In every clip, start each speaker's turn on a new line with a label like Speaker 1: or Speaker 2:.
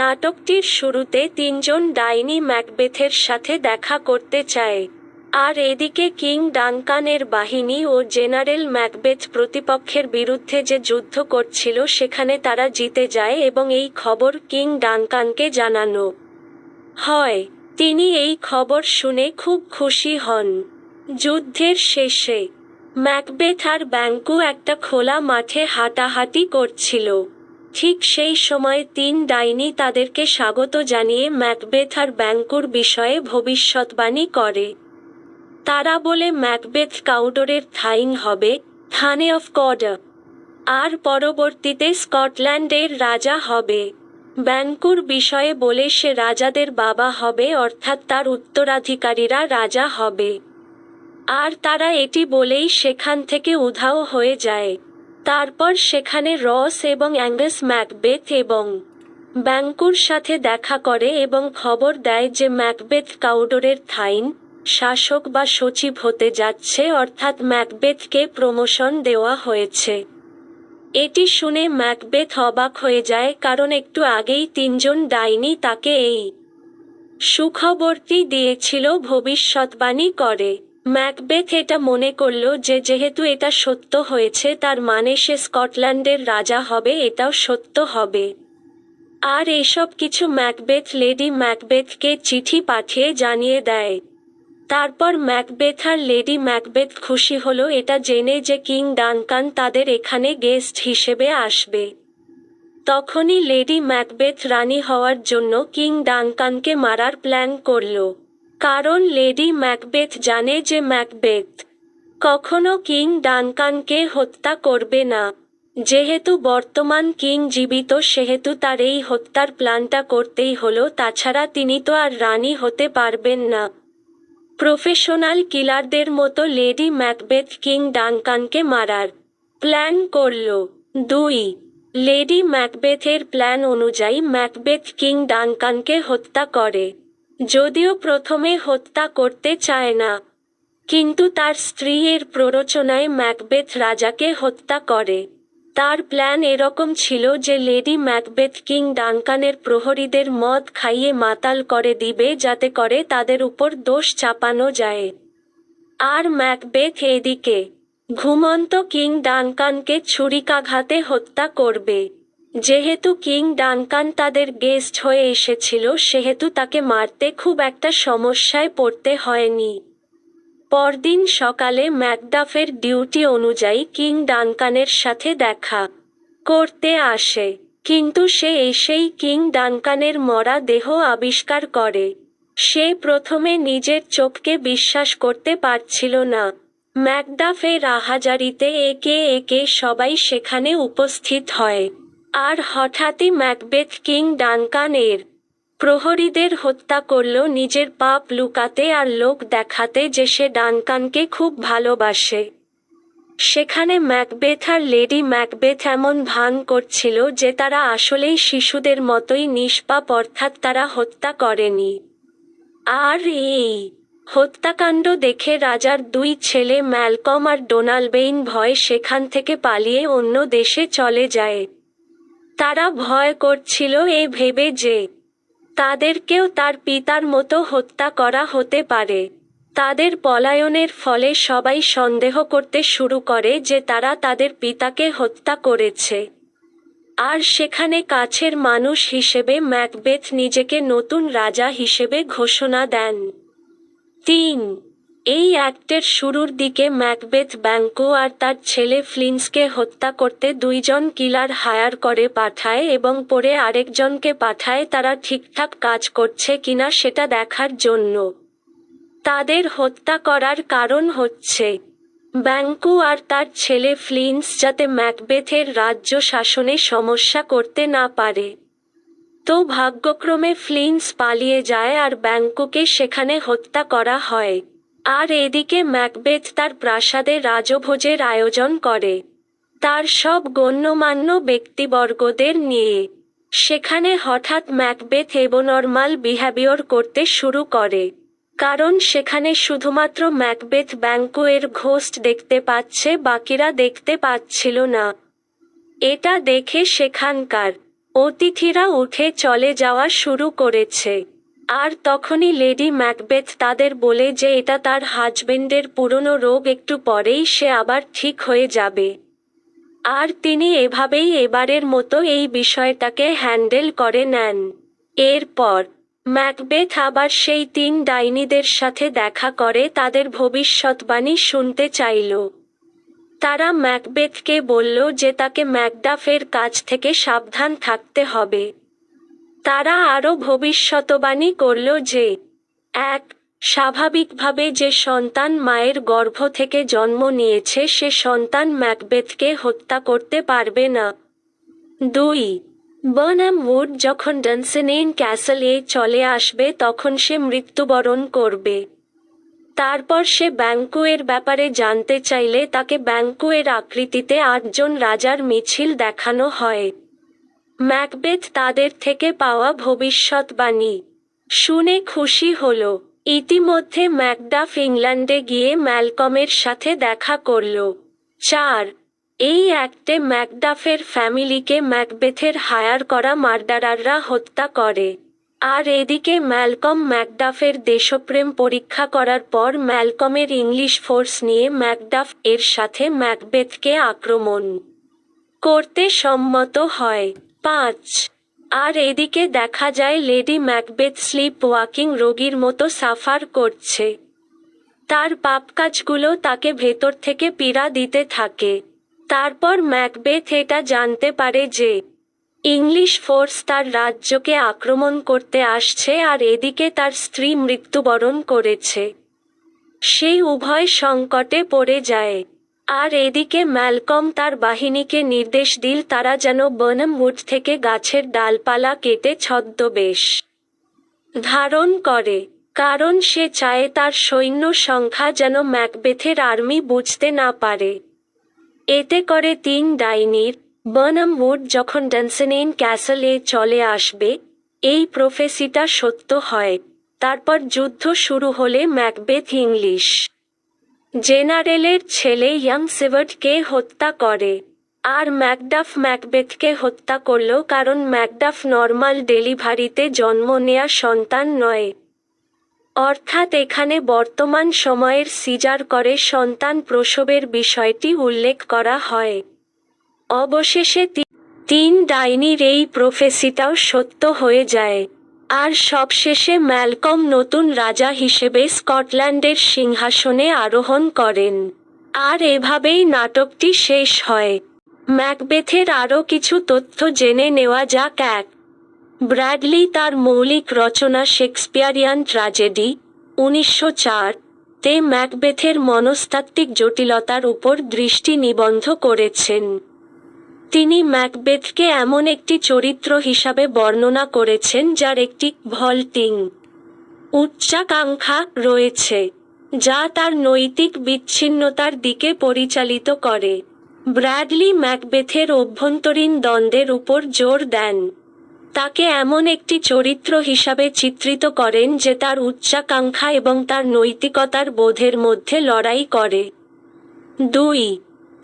Speaker 1: নাটকটির শুরুতে তিনজন ডাইনি ম্যাকবেথের সাথে দেখা করতে চায়। আর এদিকে কিং ডানকানের বাহিনী ও জেনারেল ম্যাকবেথ প্রতিপক্ষের বিরুদ্ধে যে যুদ্ধ করছিল, সেখানে তারা জিতে যায় এবং এই খবর কিং ডানকানকে জানানো হয়। তিনি এই খবর শুনে খুব খুশি হন। যুদ্ধের শেষে ম্যাকবেথ আর ব্যাঙ্কু একটা খোলা মাঠে হাঁটাহাঁটি করছিল। ঠিক সেই সময় তিন ডাইনি তাদেরকে স্বাগত জানিয়ে ম্যাকবেথ আর ব্যাঙ্কুর বিষয়ে ভবিষ্যৎবাণী করে। তারা বলে ম্যাকবেথ কাউডোরের থাইং হবে, থানে অফ কডার আর পরবর্তীতে স্কটল্যান্ডের রাজা হবে। ব্যাঙ্কুর বিষয়ে বলে সে রাজাদের বাবা হবে, অর্থাৎ তার উত্তরাধিকারীরা রাজা হবে। আর তারা এটি বলেই সেখান থেকে উধাও হয়ে যায়। তারপর সেখানে রস এবং অ্যাঙ্গেস ম্যাকবেথ এবং ব্যাঙ্কুর সাথে দেখা করে এবং খবর দেয় যে ম্যাকবেথ কাউডোরের থাইন শাসক বা সচিব হতে যাচ্ছে, অর্থাৎ ম্যাকবেথকে প্রমোশন দেওয়া হয়েছে। এটি শুনে ম্যাকবেথ অবাক হয়ে যায়, কারণ একটু আগেই তিনজন ডাইনি তাকে এই সুখবরটি দিয়েছিল ভবিষ্যৎবাণী করে। ম্যাকবেথ এটা মনে করল যে যেহেতু এটা সত্য হয়েছে, তার মানে সে স্কটল্যান্ডের রাজা হবে, এটাও সত্য হবে। আর এসব কিছু ম্যাকবেথ, লেডি ম্যাকবেথকে চিঠি পাঠিয়ে জানিয়ে দেয়। তারপর ম্যাকবেথ আর লেডি ম্যাকবেথ খুশি হলো, এটা জেনে যে কিং ডানকান তাদের এখানে গেস্ট হিসেবে আসবে। তখনই লেডি ম্যাকবেথ রানী হওয়ার জন্য কিং ডানকানকে মারার প্ল্যান করল। কারণ লেডি ম্যাকবেথ জানে যে ম্যাকবেথ কখনো কিং ডানকানকে হত্যা করবে না। যেহেতু বর্তমান কিং জীবিত, সেহেতু তার এই হত্যার প্ল্যানটা করতেই হলো, তাছাড়া তিনি তো আর রানী হতে পারবেন না। প্রফেশনাল কিলারদের মতো লেডি ম্যাকবেথ কিং ডানকানকে মারার প্ল্যান করল। দুই, লেডি ম্যাকবেথের প্ল্যান অনুযায়ী ম্যাকবেথ কিং ডানকানকে হত্যা করে। যদিও প্রথমে হত্যা করতে চায় না, কিন্তু তার স্ত্রী এর প্ররোচনায় ম্যাকবেথ রাজাকে হত্যা করে। তার প্ল্যান এরকম ছিল যে লেডি ম্যাকবেথ কিং ডানকানের প্রহরীদের মদ খাইয়ে মাতাল করে দিবে যাতে করে তাদের উপর দোষ চাপানো যায়। আর ম্যাকবেথ এদিকে ঘুমন্ত কিং ডানকানকে ছুরিকাঘাতে হত্যা করবে। যেহেতু কিং ডানকান তাদের গেস্ট হয়ে এসেছিল, সেহেতু তাকে মারতে খুব একটা সমস্যায় পড়তে হয়নি। পরদিন সকালে ম্যাকডাফের ডিউটি অনুযায়ী কিং ডানকানের সাথে দেখা করতে আসে, কিন্তু সে এসেই কিং ডানকানের মরা দেহ আবিষ্কার করে। সে প্রথমে নিজের চোখকে বিশ্বাস করতে পারছিল না। ম্যাকডাফের আহাজারিতে একে একে সবাই সেখানে উপস্থিত হয়। আর হঠাৎই ম্যাকবেথ কিং ডানকানের প্রহরীদের হত্যা করল নিজের পাপ লুকাতে আর লোক দেখাতে যে সে ডানকানকে খুব ভালোবাসে। সেখানে ম্যাকবেথ আর লেডি ম্যাকবেথ এমন ভান করছিল যে তারা আসলেই শিশুদের মতোই নিষ্পাপ অর্থাৎ তারা হত্যা করেনি। আর এই হত্যাকাণ্ড দেখে রাজার দুই ছেলে ম্যালকম আর ডোনাল্ডবেইন ভয় সেখান থেকে পালিয়ে অন্য দেশে চলে যায়। তারা ভয় করছিল এ ভেবে যে তাদেরকেও তার পিতার মতো হত্যা করা হতে পারে। তাদের পলায়নের ফলে সবাই সন্দেহ করতে শুরু করে যে তারা তাদের পিতাকে হত্যা করেছে। আর সেখানে কাছের মানুষ হিসেবে ম্যাকবেথ নিজেকে নতুন রাজা হিসেবে ঘোষণা দেন। তিন এই অ্যাক্টের শুরুর দিকে ম্যাকবেথ ব্যাঙ্কো আর তার ছেলে ফ্লিন্সকে হত্যা করতে দুইজন কিলার হায়ার করে পাঠায় এবং পরে আরেকজনকে পাঠায় তারা ঠিকঠাক কাজ করছে কিনা সেটা দেখার জন্য। তাদের হত্যা করার কারণ হচ্ছে ব্যাঙ্কু আর তার ছেলে ফ্লিন্স যাতে ম্যাকবেথের রাজ্য শাসনে সমস্যা করতে না পারে। তো ভাগ্যক্রমে ফ্লিন্স পালিয়ে যায় আর ব্যাঙ্কুকে সেখানে হত্যা করা হয়। আর এদিকে ম্যাকবেথ তার প্রাসাদে রাজভোজের আয়োজন করে। তার সব গণ্যমান্য ব্যক্তিবর্গদের নিয়ে। সেখানে হঠাৎ ম্যাকবেথ এবনর্মাল বিহেভিয়র করতে শুরু করে। কারণ সেখানে শুধুমাত্র ম্যাকবেথ ব্যাঙ্কুয়ের ঘোস্ট দেখতে পাচ্ছে, বাকিরা দেখতে পাচ্ছিল না। এটা দেখে সেখানকার অতিথিরা উঠে চলে যাওয়া শুরু করেছে। আর তখনই লেডি ম্যাকবেথ তাদের বলে যে এটা তার হাজবেন্ডের পুরনো রোগ, একটু পরেই সে আবার ঠিক হয়ে যাবে। আর তিনি এভাবেই এবারের মতো এই বিষয়টাকে হ্যান্ডেল করে নেন। এরপর ম্যাকবেথ আবার সেই তিন ডাইনিদের সাথে দেখা করে তাদের ভবিষ্যৎবাণী শুনতে চাইল। তারা ম্যাকবেথকে বলল যে তাকে ম্যাকডাফের কাছ থেকে সাবধান থাকতে হবে। তারা আরও ভবিষ্যৎবাণী করল যে, এক, স্বাভাবিকভাবে যে সন্তান মায়ের গর্ভ থেকে জন্ম নিয়েছে সে সন্তান ম্যাকবেথকে হত্যা করতে পারবে না। দুই বার্নাম উড যখন ডনসেনেইন ক্যাসেলে চলে আসবে তখন সে মৃত্যুবরণ করবে। তারপর সে ব্যাংকুয়ের ব্যাপারে জানতে চাইলে তাকে ব্যাংকুয়ের আকৃতিতে আটজন রাজার মিছিল দেখানো হয়। ম্যাকবেথ তাদের থেকে পাওয়া ভবিষ্যৎবাণী। শুনে খুশি হল। ইতিমধ্যে ম্যাকডাফ ইংল্যান্ডে গিয়ে ম্যালকমের সাথে দেখা করল। চার, এই অ্যাক্টে ম্যাকডাফের ফ্যামিলিকে ম্যাকবেথের হায়ার করা মার্ডারাররা হত্যা করে। আর এদিকে ম্যালকম ম্যাকডাফের দেশপ্রেম পরীক্ষা করার পর ম্যালকমের ইংলিশ ফোর্স নিয়ে ম্যাকডাফ এর সাথে ম্যাকবেথকে আক্রমণ করতে সম্মত হয়। পাঁচ। আর এদিকে দেখা যায় লেডি ম্যাকবেথ স্লিপ ওয়াকিং রোগীর মতো সাফার করছে। তার পাপ কাজগুলো তাকে ভেতর থেকে পীড়া দিতে থাকে। তারপর ম্যাকবেথ এটা জানতে পারে যে, ইংলিশ ফোর্স তার রাজ্যকে আক্রমণ করতে আসছে আর এদিকে তার স্ত্রী মৃত্যুবরণ করেছে। সেই উভয় সংকটে পড়ে যায়। আর এদিকে ম্যালকম তার বাহিনীকে নির্দেশ দিল তারা যেন বনম উড থেকে গাছের ডালপালা কেটে ছদ্মবেশ ধারণ করে, কারণ সে চায় তার সৈন্য সংখ্যা যেন ম্যাকবেথের আর্মি বুঝতে না পারে। এতে করে তিন ডাইনির বার্নাম উড যখন ডেন্সেনেইন ক্যাসেলে চলে আসবে, এই প্রফেসিটা সত্য হয়। তারপর যুদ্ধ শুরু হলে ম্যাকবেথ ইংলিশ জেনারেলের ছেলে ইয়াং সিভার্টকে হত্যা করে, আর ম্যাকডাফ ম্যাকবেথকে হত্যা করল কারণ ম্যাকডাফ নর্মাল ডেলিভারিতে জন্ম নেয়া সন্তান নয়। অর্থাৎ এখানে বর্তমান সময়ের সিজার করে সন্তান প্রসবের বিষয়টি উল্লেখ করা হয়। অবশেষে তিন ডাইনির এই প্রফেসিটাও সত্য হয়ে যায়। আর সবশেষে ম্যালকম নতুন রাজা হিসেবে স্কটল্যান্ডের সিংহাসনে আরোহণ করেন। আর এভাবেই নাটকটি শেষ হয়। ম্যাকবেথের আরও কিছু তথ্য জেনে নেওয়া যাক। এক, ব্র্যাডলি তার মৌলিক রচনা শেক্সপিয়ারিয়ান ট্র্যাজেডি, উনিশশো চার, তে ম্যাকবেথের মনস্তাত্ত্বিক জটিলতার উপর দৃষ্টি নিবন্ধ করেছেন। তিনি ম্যাকবেথকে এমন একটি চরিত্র হিসাবে বর্ণনা করেছেন যার একটি ভল্টিং উচ্চাকাঙ্ক্ষা রয়েছে, যা তার নৈতিক বিচ্ছিন্নতার দিকে পরিচালিত করে। ব্র্যাডলি ম্যাকবেথের অভ্যন্তরীণ দ্বন্দ্বের উপর জোর দেন। তাকে এমন একটি চরিত্র হিসাবে চিত্রিত করেন যে তার উচ্চাকাঙ্ক্ষা এবং তার নৈতিকতার বোধের মধ্যে লড়াই করে। দুই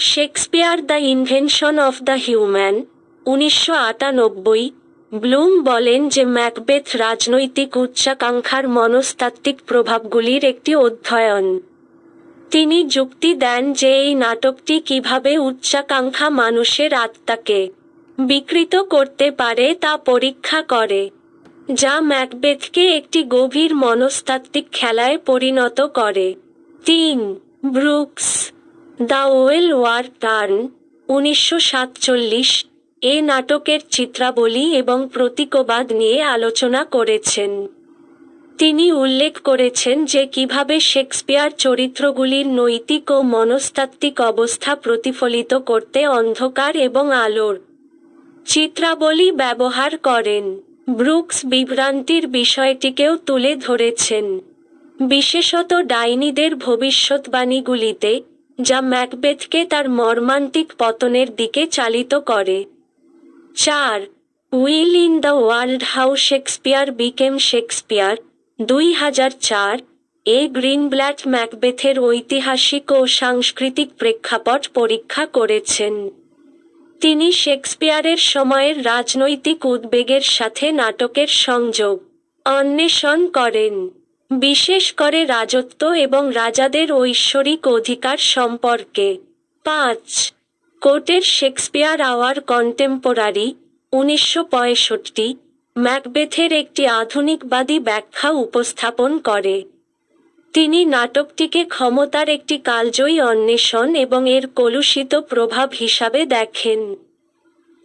Speaker 1: Shakespeare the invention of the human, উনিশশো আটানব্বই, ব্লুম বলেন যে ম্যাকবেথ রাজনৈতিক উচ্চাকাঙ্ক্ষার মনস্তাত্ত্বিক প্রভাবগুলির একটি অধ্যয়ন। তিনি যুক্তি দেন যে এই নাটকটি কীভাবে উচ্চাকাঙ্ক্ষা মানুষের আত্মাকে বিকৃত করতে পারে তা পরীক্ষা করে, যা ম্যাকবেথকে একটি গভীর মনস্তাত্ত্বিক খেলায় পরিণত করে। তিন, Brooks the well wrought urn উনিশশো সাতচল্লিশ, এ নাটকের চিত্রাবলী এবং প্রতীকবাদ নিয়ে আলোচনা করেছেন। তিনি উল্লেখ করেছেন যে কীভাবে শেক্সপিয়ার চরিত্রগুলির নৈতিক ও মনস্তাত্ত্বিক অবস্থা প্রতিফলিত করতে অন্ধকার এবং আলোর চিত্রাবলী ব্যবহার করেন। ব্রুকস বিভ্রান্তির বিষয়টিকেও তুলে ধরেছেন। বিশেষত ডাইনিদের ভবিষ্যৎবাণীগুলিতে যা ম্যাকবেথকে তার মর্মান্তিক পতনের দিকে চালিত করে। চার, Will in the world how Shakespeare became Shakespeare. দুই হাজার চার, এ গ্রিন গ্রিনব্ল্যাট ম্যাকবেথের ঐতিহাসিক ও সাংস্কৃতিক প্রেক্ষাপট পরীক্ষা করেছেন। তিনি শেক্সপিয়ারের সময়ের রাজনৈতিক উদ্বেগের সাথে নাটকের সংযোগ অন্বেষণ করেন। বিশেষ করে রাজত্ব এবং রাজাদের ঐশ্বরিক অধিকার সম্পর্কে। পাঁচ, কোর্টের শেক্সপিয়ার আওয়ার কন্টেম্পোরারি, উনিশশো পঁয়ষট্টি, ম্যাকবেথের একটি আধুনিকবাদী ব্যাখ্যা উপস্থাপন করে। তিনি নাটকটিকে ক্ষমতার একটি কালজয়ী অন্বেষণ এবং এর কলুষিত প্রভাব হিসাবে দেখেন।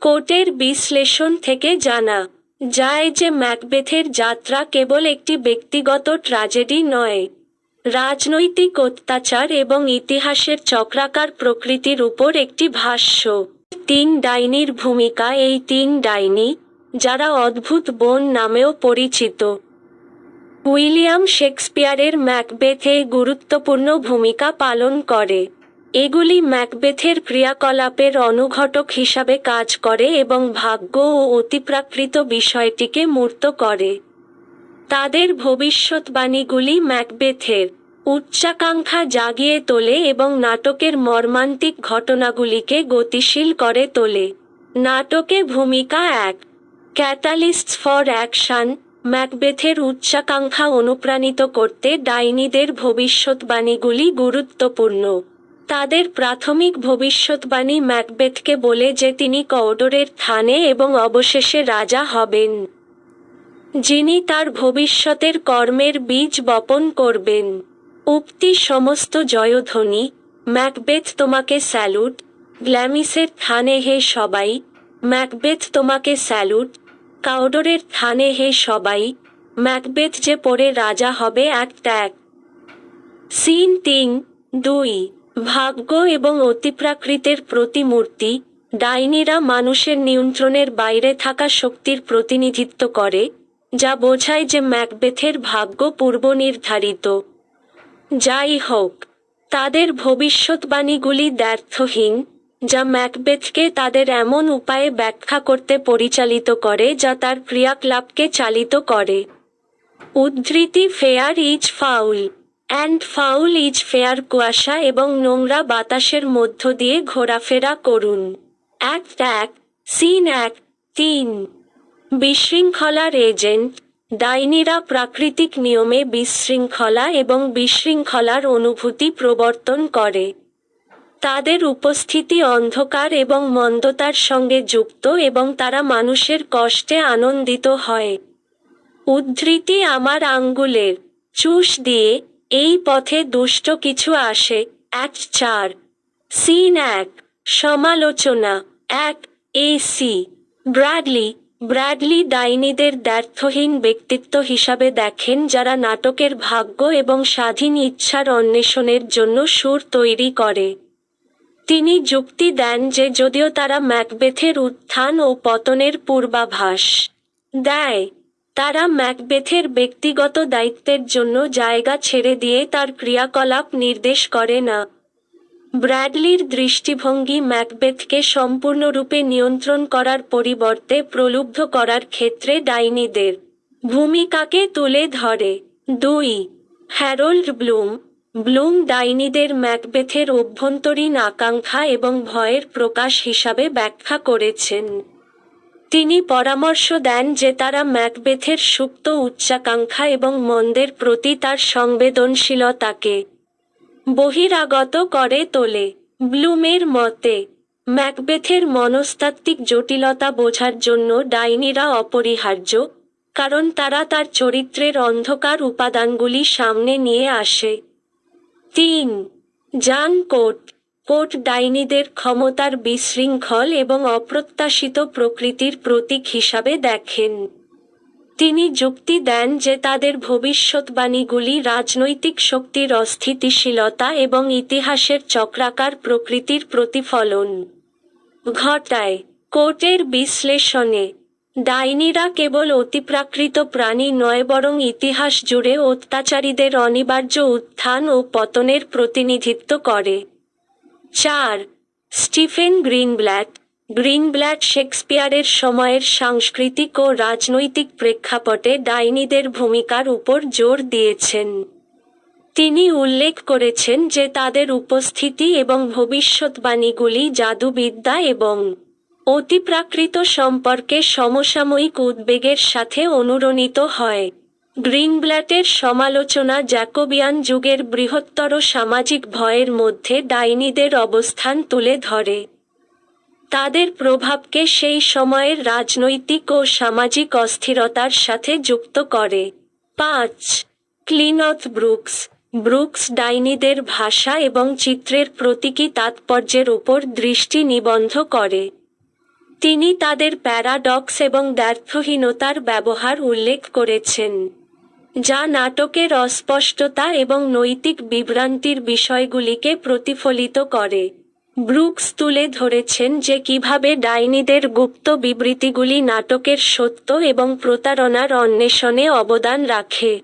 Speaker 1: কোর্টের বিশ্লেষণ থেকে জানা যায় যে ম্যাকবেথের যাত্রা কেবল একটি ব্যক্তিগত ট্র্যাজেডি নয়। রাজনৈতিক অত্যাচার এবং ইতিহাসের চক্রাকার প্রকৃতির উপর একটি ভাষ্য। তিন ডাইনির ভূমিকা এই তিন ডাইনি, যারা অদ্ভুত বোন নামেও পরিচিত। উইলিয়াম শেক্সপিয়ারের ম্যাকবেথে গুরুত্বপূর্ণ ভূমিকা পালন করে। এগুলি ম্যাকবেথের ক্রিয়াকলাপের অনুঘটক হিসাবে কাজ করে এবং ভাগ্য ও অতিপ্রাকৃত বিষয়টিকে মূর্ত করে। তাদের ভবিষ্যৎবাণীগুলি ম্যাকবেথের উচ্চাকাঙ্ক্ষা জাগিয়ে তোলে এবং নাটকের মর্মান্তিক ঘটনাগুলিকে গতিশীল করে তোলে। নাটকে ভূমিকা এক ক্যাটালিস্টস ফর অ্যাকশন, ম্যাকবেথের উচ্চাকাঙ্ক্ষা অনুপ্রাণিত করতে ডাইনিদের ভবিষ্যৎবাণীগুলি গুরুত্বপূর্ণ। তাদের প্রাথমিক ভবিষ্যৎবাণী ম্যাকবেথকে বলে যে তিনি কওডোরের থানে এবং অবশেষে রাজা হবেন, যিনি তার ভবিষ্যতের কর্মের বীজ বপন করবেন। উক্তি সমস্ত জয়ধ্বনি, ম্যাকবেথ তোমাকে স্যালুট, গ্ল্যামিসের থানে হে সবাই, ম্যাকবেথ তোমাকে স্যালুট কাউডোরের থানে হে সবাই, ম্যাকবেথ যে পরে রাজা হবে এক। ট্যাগ সিন তিন, দুই ভাগ্য এবং অতিপ্রাকৃতের প্রতিমূর্তি ডাইনিরা মানুষের নিয়ন্ত্রণের বাইরে থাকা শক্তির প্রতিনিধিত্ব করে, যা বোঝায় যে ম্যাকবেথের ভাগ্য পূর্বনির্ধারিত যাই হোক, তাদের ভবিষ্যৎবাণীগুলি দ্ব্যর্থহীন, যা ম্যাকবেথকে তাদের এমন উপায়ে ব্যাখ্যা করতে পরিচালিত করে, যা তার ক্রিয়াকলাপকে চালিত করে। উদ্ধৃতি fair is foul. And foul is fair কুয়াশা এবং নোংরা বাতাসের মধ্য দিয়ে ঘোরাফেরা করুন। অ্যাক্ট এক, সিন এক, তিন। বিশৃঙ্খলার এজেন্ট ডাইনিরা প্রাকৃতিক নিয়মে বিশৃঙ্খলা এবং বিশৃঙ্খলার অনুভূতি প্রবর্তন করে। তাদের উপস্থিতি অন্ধকার এবং মন্দতার সঙ্গে যুক্ত এবং তারা মানুষের কষ্টে আনন্দিত হয়। উদ্ধৃতি আমার আঙ্গুলের, চুষ দিয়ে এই পথে দুষ্ট কিছু আসে। এক চার। সিন এক। সমালোচনা। এক এসি ব্র্যাডলি। ব্র্যাডলি ডাইনিদের দ্ব্যর্থহীন ব্যক্তিত্ব হিসাবে দেখেন যারা নাটকের ভাগ্য এবং স্বাধীন ইচ্ছার অন্বেষণের জন্য সুর তৈরি করে। তিনি যুক্তি দেন যে যদিও তারা ম্যাকবেথের উত্থান ও পতনের পূর্বাভাস দেয় তারা ম্যাকবেথের ব্যক্তিগত দায়িত্বের জন্য জায়গা ছেড়ে দিয়ে তার ক্রিয়াকলাপ নির্দেশ করে না। ব্র্যাডলির দৃষ্টিভঙ্গি ম্যাকবেথকে সম্পূর্ণরূপে নিয়ন্ত্রণ করার পরিবর্তে প্রলুব্ধ করার ক্ষেত্রে ডাইনিদের ভূমিকাকে তুলে ধরে। দুই, হ্যারোল্ড ব্লুম। ব্লুম ডাইনিদের ম্যাকবেথের অভ্যন্তরীণ আকাঙ্ক্ষা এবং ভয়ের প্রকাশ হিসাবে ব্যাখ্যা করেছেন। তিনি পরামর্শ দেন যে তারা ম্যাকবেথের সুপ্ত উচ্চাকাঙ্ক্ষা এবং মন্দের প্রতি তার সংবেদনশীলতাকে বহিরাগত করে তোলে। ব্লুমের মতে, ম্যাকবেথের মনস্তাত্ত্বিক জটিলতা বোঝার জন্য ডাইনিরা অপরিহার্য, কারণ তারা তার চরিত্রের অন্ধকার উপাদানগুলি সামনে নিয়ে আসে। তিন জান কোট ডাইনিদের ক্ষমতার বিশৃঙ্খল এবং অপ্রত্যাশিত প্রকৃতির প্রতীক হিসাবে দেখেন। তিনি যুক্তি দেন যে তাদের ভবিষ্যৎবাণীগুলি রাজনৈতিক শক্তির অস্থিতিশীলতা এবং ইতিহাসের চক্রাকার প্রকৃতির প্রতিফলন। ঘটায়, কোর্টের বিশ্লেষণে, ডাইনিরা কেবল অতিপ্রাকৃত প্রাণী নয় বরং ইতিহাস জুড়ে অত্যাচারীদের অনিবার্য উত্থান ও পতনের প্রতিনিধিত্ব করে। চার, স্টিফেন গ্রিনব্ল্যাট গ্রিনব্ল্যাট শেক্সপিয়ারের সময়ের সাংস্কৃতিক ও রাজনৈতিক প্রেক্ষাপটে ডাইনিদের ভূমিকার উপর জোর দিয়েছেন। তিনি উল্লেখ করেছেন যে তাদের উপস্থিতি এবং ভবিষ্যৎবাণীগুলি জাদুবিদ্যা এবং অতিপ্রাকৃত সম্পর্কে সমসাময়িক উদ্বেগের সাথে অনুরণিত হয়। গ্রিনব্ল্যাটের সমালোচনা জ্যাকোবিয়ান যুগের বৃহত্তর সামাজিক ভয়ের মধ্যে ডাইনিদের অবস্থান তুলে ধরে। তাদের প্রভাবকে সেই সময়ের রাজনৈতিক ও সামাজিক অস্থিরতার সাথে যুক্ত করে। পাঁচ ক্লিনথ ব্রুকস। ব্রুকস ডাইনিদের ভাষা এবং চিত্রের প্রতীকী তাৎপর্যের উপর দৃষ্টি নিবন্ধ করে। তিনি তাদের প্যারাডক্স এবং দ্ব্যর্থহীনতার ব্যবহার উল্লেখ করেছেন। যা নাটকের অস্পষ্টতা এবং নৈতিক বিভ্রান্তির বিষয়গুলিকে প্রতিফলিত করে। ব্রুকস তুলে ধরেছেন যে কীভাবে ডাইনিদের গুপ্ত বিবৃতিগুলি নাটকের সত্য এবং প্রতারণার অন্বেষণে অবদান রাখে।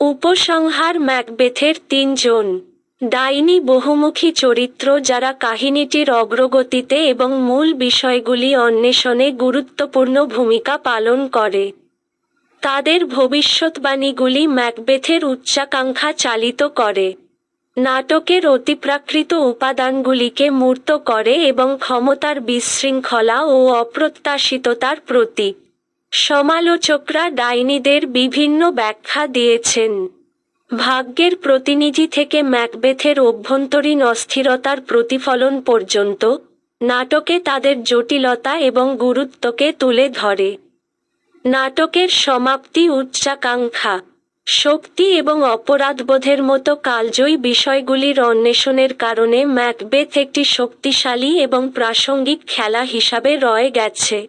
Speaker 1: উপসংহার ম্যাকবেথের তিনজন। ডাইনি বহুমুখী চরিত্র যারা কাহিনীটির অগ্রগতিতে এবং মূল বিষয়গুলি অন্বেষণে গুরুত্বপূর্ণ ভূমিকা পালন করে। তাদের ভবিষ্যৎবাণীগুলি ম্যাকবেথের উচ্চাকাঙ্ক্ষা চালিত করে। নাটকের অতিপ্রাকৃত উপাদানগুলিকে মূর্ত করে এবং ক্ষমতার বিশৃঙ্খলা ও অপ্রত্যাশিততার প্রতীক। সমালোচকরা ডাইনিদের বিভিন্ন ব্যাখ্যা দিয়েছেন। ভাগ্যের প্রতিনিধি থেকে ম্যাকবেথের অভ্যন্তরীণ অস্থিরতার প্রতিফলন পর্যন্ত, নাটকে তাদের জটিলতা এবং গুরুত্বকে তুলে ধরে। নাটকের সমাপ্তি উচ্চাকাঙ্ক্ষা। শক্তি এবং অপরাধবোধের মতো কালজয়ী বিষয়গুলির অন্বেষণের কারণে ম্যাকবেথ একটি শক্তিশালী এবং প্রাসঙ্গিক খেলা হিসাবে রয়ে গেছে।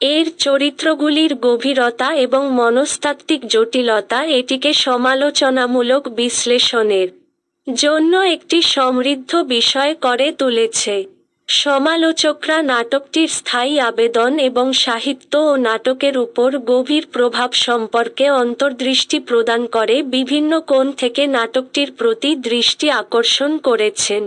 Speaker 1: এর চরিত্রগুলির গভীরতা এবং মনস্তাত্ত্বিক জটিলতা এটিকে সমালোচনামূলক বিশ্লেষণের জন্য একটি সমৃদ্ধ বিষয় করে তুলেছে। সমালোচকরা নাটকটির স্থায়ী আবেদন এবং সাহিত্য ও নাটকের উপর গভীর প্রভাব সম্পর্কে অন্তর্দৃষ্টি প্রদান করে বিভিন্ন কোণ থেকে নাটকটির প্রতি দৃষ্টি আকর্ষণ করেছেন।